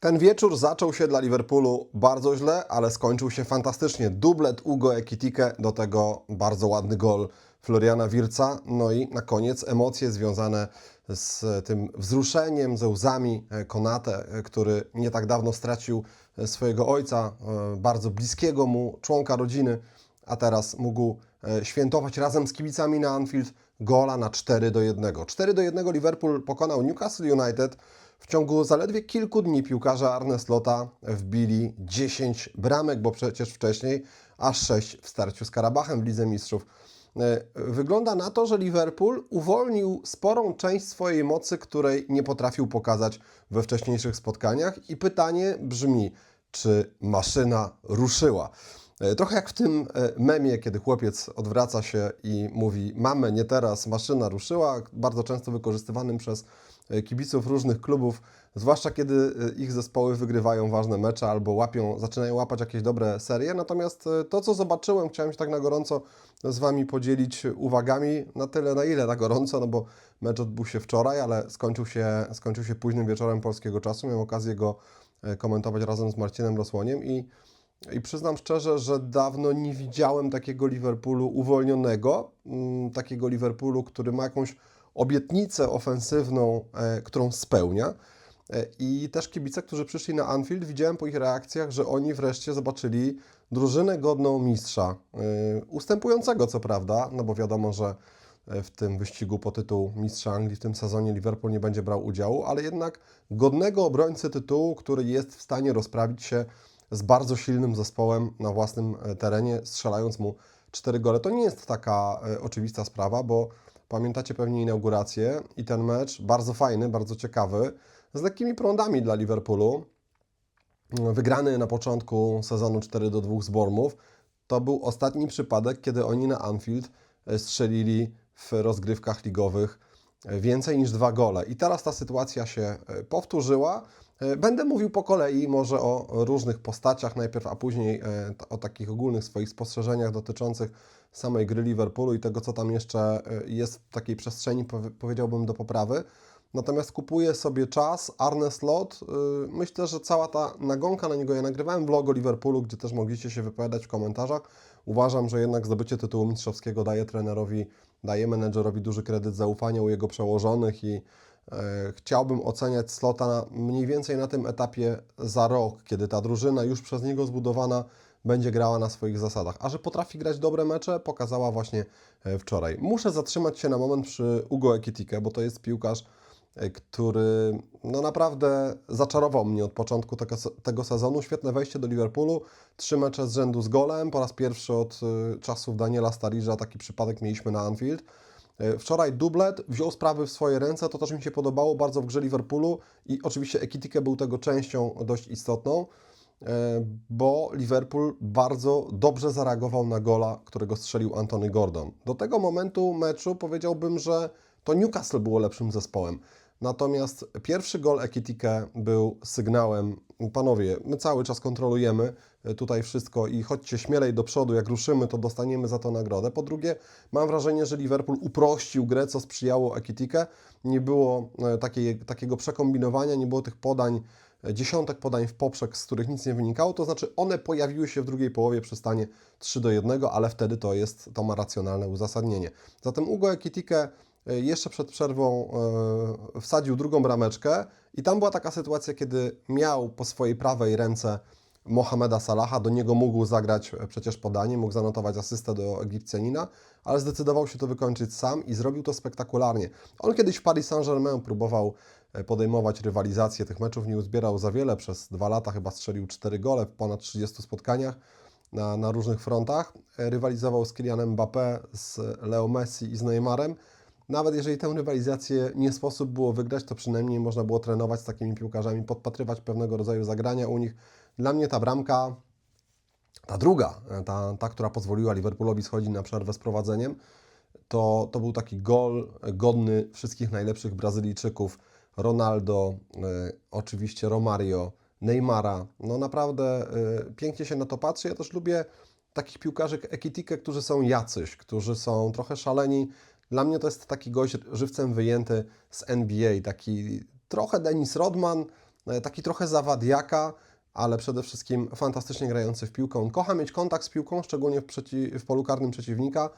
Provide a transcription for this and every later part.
Ten wieczór zaczął się dla Liverpoolu bardzo źle, ale skończył się fantastycznie. Dublet Ugo Ekitike, do tego bardzo ładny gol Floriana Wirca. No i na koniec emocje związane z tym wzruszeniem, ze łzami e, Konate, e, który nie tak dawno stracił e, swojego ojca, bardzo bliskiego mu członka rodziny, a teraz mógł świętować razem z kibicami na Anfield gola na 4 do 1. 4 do 1 Liverpool pokonał Newcastle United. W ciągu zaledwie kilku dni piłkarze Arne Slota wbili 10 bramek, bo przecież wcześniej aż 6 w starciu z Karabachem w Lidze Mistrzów. E, Wygląda na to, że Liverpool uwolnił sporą część swojej mocy, której nie potrafił pokazać we wcześniejszych spotkaniach. I pytanie brzmi, czy maszyna ruszyła? E, Trochę jak w tym e, memie, kiedy chłopiec odwraca się i mówi: Mamy, nie teraz, maszyna ruszyła, bardzo często wykorzystywanym przez e, kibiców różnych klubów, zwłaszcza kiedy ich zespoły wygrywają ważne mecze albo łapią, zaczynają łapać jakieś dobre serie. Natomiast to, co zobaczyłem, chciałem się tak na gorąco z Wami podzielić uwagami, na tyle, na ile na gorąco, no bo mecz odbył się wczoraj, ale skończył się, skończył się późnym wieczorem polskiego czasu. Miałem okazję go komentować razem z Marcinem Rosłoniem i i przyznam szczerze, że dawno nie widziałem takiego Liverpoolu uwolnionego, mm, takiego Liverpoolu, który ma jakąś obietnicę ofensywną, e, którą spełnia. E, I też kibice, którzy przyszli na Anfield, widziałem po ich reakcjach, że oni wreszcie zobaczyli drużynę godną mistrza. e, Ustępującego, co prawda, no bo wiadomo, że w tym wyścigu po tytuł mistrza Anglii w tym sezonie Liverpool nie będzie brał udziału, ale jednak godnego obrońcy tytułu, który jest w stanie rozprawić się z bardzo silnym zespołem na własnym e, terenie, strzelając mu cztery gole. To nie jest taka e, oczywista sprawa, bo pamiętacie pewnie inaugurację i ten mecz, bardzo fajny, bardzo ciekawy, z lekkimi prądami dla Liverpoolu. Wygrany na początku sezonu 4 do 2 z Bournemouth. To był ostatni przypadek, kiedy oni na Anfield e, strzelili w rozgrywkach ligowych więcej niż dwa gole. I teraz ta sytuacja się powtórzyła. E, Będę mówił po kolei może o różnych postaciach najpierw, a później e, o takich ogólnych swoich spostrzeżeniach dotyczących samej gry Liverpoolu i tego, co tam jeszcze e, jest w takiej przestrzeni, powie- powiedziałbym, do poprawy. Natomiast kupuję sobie czas, Arne Slot. Myślę, że cała ta nagonka na niego, ja nagrywałem vlog o Liverpoolu, gdzie też mogliście się wypowiadać w komentarzach. Uważam, że jednak zdobycie tytułu mistrzowskiego daje trenerowi, daje menedżerowi duży kredyt zaufania u jego przełożonych i chciałbym oceniać Slota mniej więcej na tym etapie za rok, kiedy ta drużyna już przez niego zbudowana będzie grała na swoich zasadach. A że potrafi grać dobre mecze, pokazała właśnie e, wczoraj. Muszę zatrzymać się na moment przy Ugo Ekitike, bo to jest piłkarz, e, który no naprawdę zaczarował mnie od początku tego, sezonu. Świetne wejście do Liverpoolu, trzy mecze z rzędu z golem, po raz pierwszy od czasów Daniela Sturridge'a taki przypadek mieliśmy na Anfield. E, Wczoraj dublet, wziął sprawy w swoje ręce, to też mi się podobało bardzo w grze Liverpoolu i oczywiście Ekitike był tego częścią dość istotną, e, bo Liverpool bardzo dobrze zareagował na gola, którego strzelił Anthony Gordon. Do tego momentu meczu powiedziałbym, że to Newcastle było lepszym zespołem. Natomiast pierwszy gol Ekitike był sygnałem, panowie, my cały czas kontrolujemy e, tutaj wszystko i chodźcie śmielej do przodu, jak ruszymy, to dostaniemy za to nagrodę. Po drugie, mam wrażenie, że Liverpool uprościł grę, co sprzyjało Ekitike. Nie było e, takiej, takiego przekombinowania, nie było tych podań, e, dziesiątek podań w poprzek, z których nic nie wynikało, to znaczy one pojawiły się w drugiej połowie przy stanie 3 do 1, ale wtedy to jest, to ma racjonalne uzasadnienie. Zatem Ugo Ekitike jeszcze przed przerwą e, wsadził drugą brameczkę i tam była taka sytuacja, kiedy miał po swojej prawej ręce Mohameda Salaha, do niego mógł zagrać e, przecież podanie, mógł zanotować asystę do Egipcjanina, ale zdecydował się to wykończyć sam i zrobił to spektakularnie. On kiedyś w Paris Saint-Germain próbował e, podejmować rywalizację, tych meczów nie uzbierał za wiele, przez dwa lata chyba strzelił cztery gole w ponad 30 spotkaniach na, na różnych frontach. E, Rywalizował z Kylianem Mbappé, z Leo Messi i z Neymarem. Nawet jeżeli tę rywalizację nie sposób było wygrać, to przynajmniej można było trenować z takimi piłkarzami, podpatrywać pewnego rodzaju zagrania u nich. Dla mnie ta bramka, ta druga, ta, ta która pozwoliła Liverpoolowi schodzić na przerwę z prowadzeniem, to, to był taki gol godny wszystkich najlepszych Brazylijczyków. Ronaldo, e, oczywiście Romario, Neymara. No naprawdę e, pięknie się na to patrzy. Ja też lubię takich piłkarzy jak Ekitike, którzy są jacyś, którzy są trochę szaleni. Dla mnie to jest taki gość żywcem wyjęty z NBA, taki trochę Dennis Rodman, e, taki trochę zawadiaka, ale przede wszystkim fantastycznie grający w piłkę. On kocha mieć kontakt z piłką, szczególnie w, przeci- w polu karnym przeciwnika.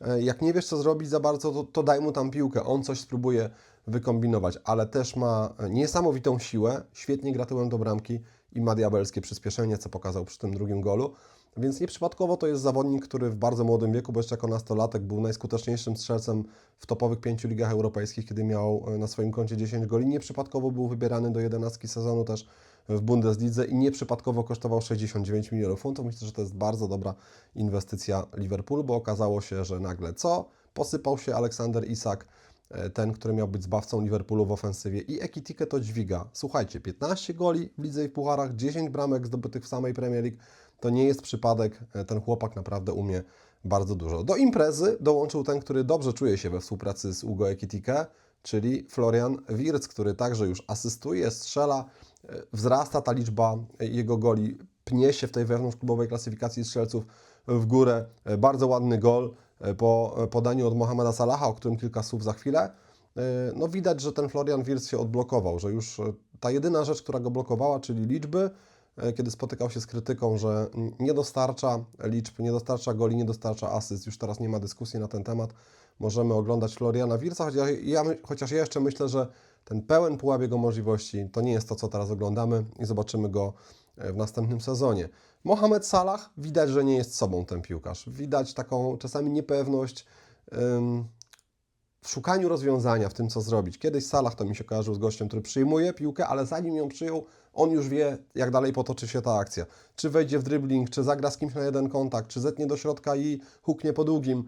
E, Jak nie wiesz, co zrobić za bardzo, to, to daj mu tam piłkę. On coś spróbuje wykombinować, ale też ma niesamowitą siłę, świetnie gra tyłem do bramki i ma diabelskie przyspieszenie, co pokazał przy tym drugim golu. Więc nieprzypadkowo to jest zawodnik, który w bardzo młodym wieku, bo jeszcze jako nastolatek, był najskuteczniejszym strzelcem w topowych pięciu ligach europejskich, kiedy miał e, na swoim koncie 10 goli. Nieprzypadkowo był wybierany do 11 sezonu też w Bundeslidze i nieprzypadkowo kosztował 69 milionów funtów. Myślę, że to jest bardzo dobra inwestycja Liverpoolu, bo okazało się, że nagle co? Posypał się Aleksander Isak, ten, który miał być zbawcą Liverpoolu w ofensywie i Ekitike to dźwiga. Słuchajcie, 15 goli w lidze i w pucharach, 10 bramek zdobytych w samej Premier League. To nie jest przypadek, e, ten chłopak naprawdę umie bardzo dużo. Do imprezy dołączył ten, który dobrze czuje się we współpracy z Ugo Ekitike, czyli Florian Wirtz, który także już asystuje, strzela, e, wzrasta ta liczba jego goli, pnie się w tej wewnątrzklubowej klasyfikacji strzelców w górę. E, Bardzo ładny gol e, po e, podaniu od Mohameda Salaha, o którym kilka słów za chwilę. E, No widać, że ten Florian Wirtz się odblokował, że już e, ta jedyna rzecz, która go blokowała, czyli liczby, e, kiedy spotykał się z krytyką, że nie dostarcza liczb, nie dostarcza goli, nie dostarcza asyst. Już teraz nie ma dyskusji na ten temat. Możemy oglądać Floriana Wirca, chociaż ja, chociaż ja jeszcze myślę, że ten pełen pułap jego możliwości to nie jest to, co teraz oglądamy i zobaczymy go e, w następnym sezonie. Mohamed Salah, widać, że nie jest sobą ten piłkarz. Widać taką czasami niepewność w szukaniu rozwiązania, w tym, co zrobić. Kiedyś Salah to mi się kojarzył z gościem, który przyjmuje piłkę, ale zanim ją przyjął, on już wie, jak dalej potoczy się ta akcja. Czy wejdzie w dribbling, czy zagra z kimś na jeden kontakt, czy zetnie do środka i huknie po długim.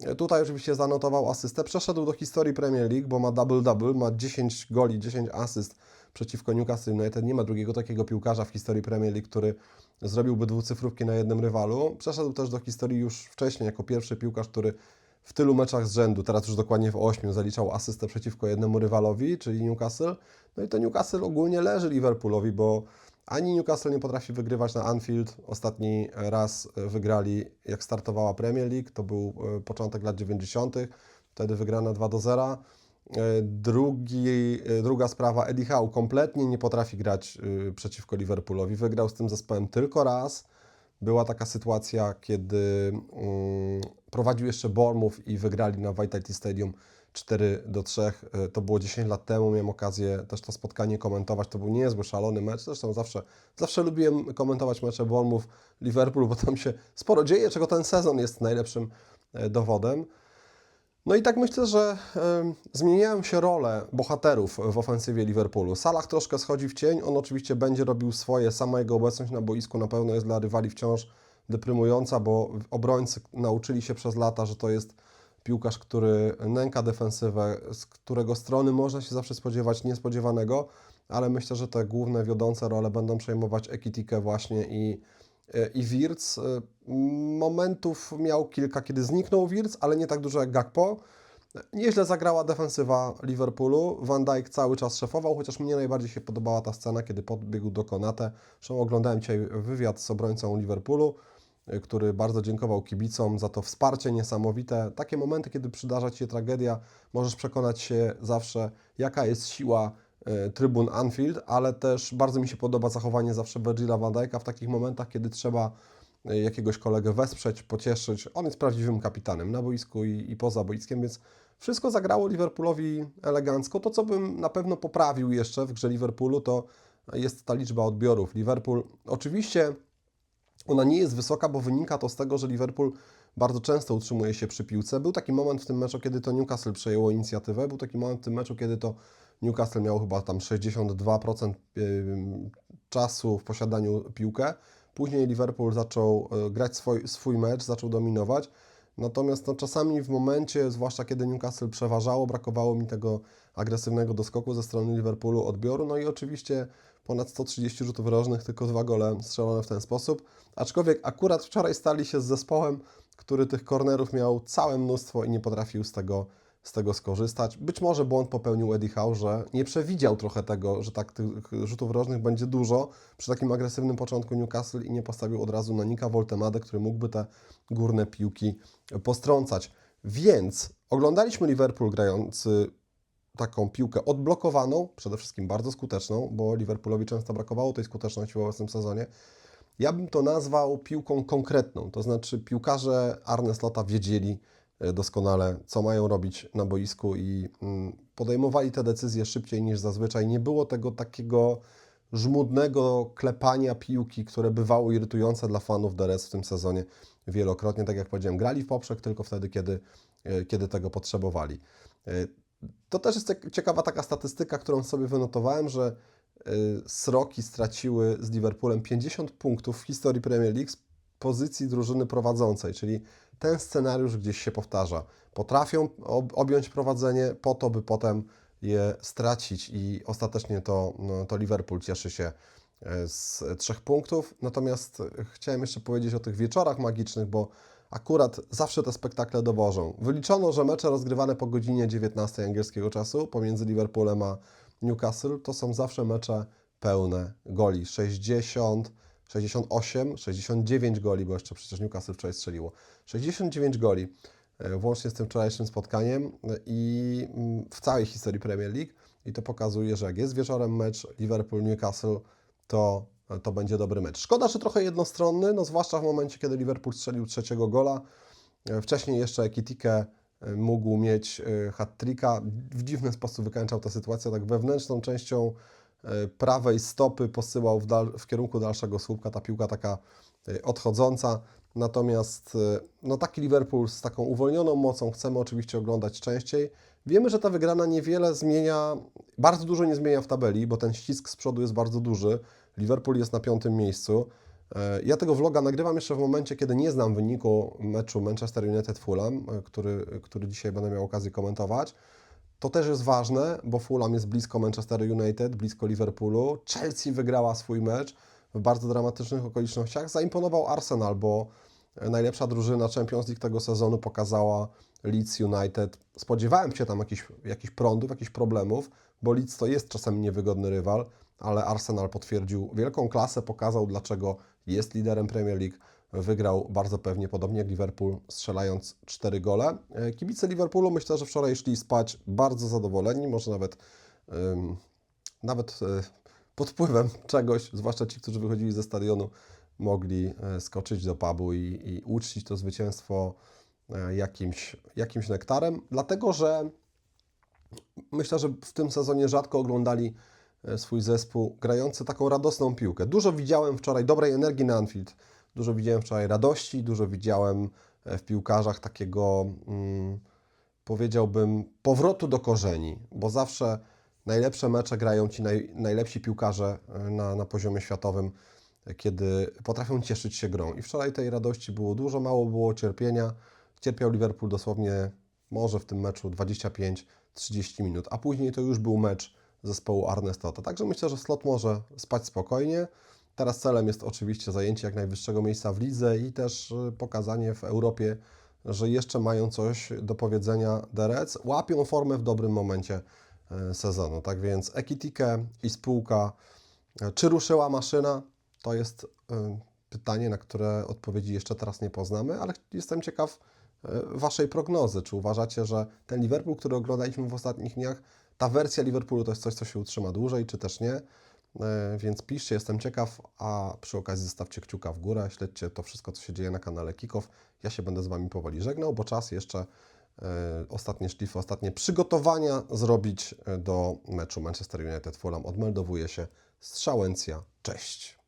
E, Tutaj oczywiście zanotował asystę. Przeszedł do historii Premier League, bo ma double-double, ma 10 goli, 10 asyst przeciwko Newcastle United. Nie ma drugiego takiego piłkarza w historii Premier League, który zrobiłby dwucyfrówki na jednym rywalu. Przeszedł też do historii już wcześniej jako pierwszy piłkarz, który w tylu meczach z rzędu, teraz już dokładnie w ośmiu, zaliczał asystę przeciwko jednemu rywalowi, czyli Newcastle. No i to Newcastle ogólnie leży Liverpoolowi, bo ani Newcastle nie potrafi wygrywać na Anfield. Ostatni raz e, wygrali, jak startowała Premier League, to był e, początek lat 90., wtedy wygrana 2 do 0. E, Drugi, e, druga sprawa, Eddie Howe kompletnie nie potrafi grać e, przeciwko Liverpoolowi. Wygrał z tym zespołem tylko raz. Była taka sytuacja, kiedy mm, prowadził jeszcze Bournemouth i wygrali na Vitality Stadium 4 do 3. E, To było 10 lat temu, miałem okazję też to spotkanie komentować. To był niezły, szalony mecz. Zresztą zawsze, zawsze lubiłem komentować mecze Bournemouth, Liverpool, bo tam się sporo dzieje, czego ten sezon jest najlepszym dowodem. No i tak myślę, że zmieniają się role bohaterów w ofensywie Liverpoolu. Salah troszkę schodzi w cień, on oczywiście będzie robił swoje, sama jego obecność na boisku na pewno jest dla rywali wciąż deprymująca, bo obrońcy nauczyli się przez lata, że to jest piłkarz, który nęka defensywę, z którego strony można się zawsze spodziewać niespodziewanego, ale myślę, że te główne wiodące role będą przejmować Ekitike właśnie i, i Wirtz. Momentów miał kilka, kiedy zniknął Wirtz, ale nie tak dużo jak Gakpo. Nieźle zagrała defensywa Liverpoolu. Van Dijk cały czas szefował, chociaż mnie najbardziej się podobała ta scena, kiedy podbiegł do Konate. Zresztą oglądałem dzisiaj wywiad z obrońcą Liverpoolu, y, który bardzo dziękował kibicom za to wsparcie niesamowite. Takie momenty, kiedy przydarza Ci się tragedia, możesz przekonać się zawsze, jaka jest siła trybun Anfield, ale też bardzo mi się podoba zachowanie zawsze Virgila van Dijk'a w takich momentach, kiedy trzeba y, jakiegoś kolegę wesprzeć, pocieszyć. On jest prawdziwym kapitanem na boisku i, i poza boiskiem, więc wszystko zagrało Liverpoolowi elegancko. To, co bym na pewno poprawił jeszcze w grze Liverpoolu, to jest ta liczba odbiorów. Liverpool oczywiście ona nie jest wysoka, bo wynika to z tego, że Liverpool bardzo często utrzymuje się przy piłce. Był taki moment w tym meczu, kiedy to Newcastle przejęło inicjatywę. Był taki moment w tym meczu, kiedy to Newcastle miał chyba tam 62% ym, czasu w posiadaniu piłkę. Później Liverpool zaczął e, grać swój, swój mecz, zaczął dominować. Natomiast no, czasami w momencie, zwłaszcza kiedy Newcastle przeważało, brakowało mi tego agresywnego doskoku ze strony Liverpoolu, odbioru. No i oczywiście ponad 130 rzutów rożnych, tylko dwa gole strzelone w ten sposób. Aczkolwiek akurat wczoraj stali się z zespołem, który tych kornerów miał całe mnóstwo i nie potrafił z tego, z tego skorzystać. Być może błąd popełnił Eddie Howe, że nie przewidział trochę tego, że tak tych rzutów rożnych będzie dużo przy takim agresywnym początku Newcastle i nie postawił od razu na Nika Woltemadę, który mógłby te górne piłki postrącać. Więc oglądaliśmy Liverpool grający taką piłkę odblokowaną, przede wszystkim bardzo skuteczną, bo Liverpoolowi często brakowało tej skuteczności w obecnym sezonie. Ja bym to nazwał piłką konkretną, to znaczy piłkarze Arne Slota wiedzieli doskonale, co mają robić na boisku i mm, podejmowali te decyzje szybciej niż zazwyczaj. Nie było tego takiego żmudnego klepania piłki, które bywało irytujące dla fanów DRS w tym sezonie wielokrotnie. Tak jak powiedziałem, grali w poprzek tylko wtedy, kiedy, e, kiedy tego potrzebowali. E, To też jest ciek- ciekawa taka statystyka, którą sobie wynotowałem, że Sroki straciły z Liverpoolem 50 punktów w historii Premier League z pozycji drużyny prowadzącej, czyli ten scenariusz gdzieś się powtarza. Potrafią ob- objąć prowadzenie po to, by potem je stracić i ostatecznie to, no, to Liverpool cieszy się e, z trzech punktów. Natomiast e, chciałem jeszcze powiedzieć o tych wieczorach magicznych, bo akurat zawsze te spektakle dowożą. Wyliczono, że mecze rozgrywane po godzinie 19 angielskiego czasu pomiędzy Liverpoolem a Newcastle to są zawsze mecze pełne goli. 60, 68, 69 goli, bo jeszcze przecież Newcastle wczoraj strzeliło. 69 goli, e, włącznie z tym wczorajszym spotkaniem e, i mm, w całej historii Premier League. I to pokazuje, że jak jest wieczorem mecz Liverpool-Newcastle, to, to będzie dobry mecz. Szkoda, że trochę jednostronny, no zwłaszcza w momencie, kiedy Liverpool strzelił trzeciego gola. E, Wcześniej jeszcze Ekitike e, mógł mieć e, hat-tricka. W dziwny sposób wykańczał tę sytuację, tak wewnętrzną częścią e, prawej stopy posyłał w, dal, w kierunku dalszego słupka, ta piłka taka e, odchodząca. Natomiast e, no, taki Liverpool z taką uwolnioną mocą chcemy oczywiście oglądać częściej. Wiemy, że ta wygrana niewiele zmienia, bardzo dużo nie zmienia w tabeli, bo ten ścisk z przodu jest bardzo duży. Liverpool jest na piątym miejscu. E, Ja tego vloga nagrywam jeszcze w momencie, kiedy nie znam wyniku meczu Manchester United-Fulham, e, który, który dzisiaj będę miał okazję komentować. To też jest ważne, bo Fulham jest blisko Manchester United, blisko Liverpoolu. Chelsea wygrała swój mecz w bardzo dramatycznych okolicznościach. Zaimponował Arsenal, bo najlepsza drużyna Champions League tego sezonu pokazała Leeds United. Spodziewałem się tam jakichś, jakichś prądów, jakichś problemów, bo Leeds to jest czasem niewygodny rywal, ale Arsenal potwierdził wielką klasę, pokazał dlaczego jest liderem Premier League. Wygrał bardzo pewnie, podobnie jak Liverpool, strzelając 4 gole. E, Kibice Liverpoolu myślę, że wczoraj szli spać bardzo zadowoleni, może nawet, nawet e, pod wpływem czegoś, zwłaszcza ci, którzy wychodzili ze stadionu, mogli e, skoczyć do pubu i, i uczcić to zwycięstwo jakimś, jakimś nektarem, dlatego że myślę, że w tym sezonie rzadko oglądali swój zespół grający taką radosną piłkę. Dużo widziałem wczoraj dobrej energii na Anfield, dużo widziałem wczoraj radości, dużo widziałem e, w piłkarzach takiego, mm, powiedziałbym, powrotu do korzeni, bo zawsze najlepsze mecze grają ci naj, najlepsi piłkarze e, na, na poziomie światowym, e, kiedy potrafią cieszyć się grą. I wczoraj tej radości było dużo, mało było cierpienia. Cierpiał Liverpool dosłownie może w tym meczu 25-30 minut, a później to już był mecz zespołu Arne Slota. Także myślę, że Slot może spać spokojnie. Teraz celem jest oczywiście zajęcie jak najwyższego miejsca w lidze i też y, pokazanie w Europie, że jeszcze mają coś do powiedzenia Reds. Łapią formę w dobrym momencie y, sezonu. Tak więc Ekitike i spółka. y, Czy ruszyła maszyna? To jest pytanie, na które odpowiedzi jeszcze teraz nie poznamy, ale jestem ciekaw Waszej prognozy. Czy uważacie, że ten Liverpool, który oglądaliśmy w ostatnich dniach, ta wersja Liverpoolu to jest coś, co się utrzyma dłużej, czy też nie? E, Więc piszcie, jestem ciekaw, a przy okazji zostawcie kciuka w górę, śledźcie to wszystko, co się dzieje na kanale Kickoff. Ja się będę z Wami powoli żegnał, bo czas jeszcze e, ostatnie szlify, ostatnie przygotowania zrobić e, do meczu Manchester United-Fulham. Odmeldowuje się Strzałęcja. Cześć!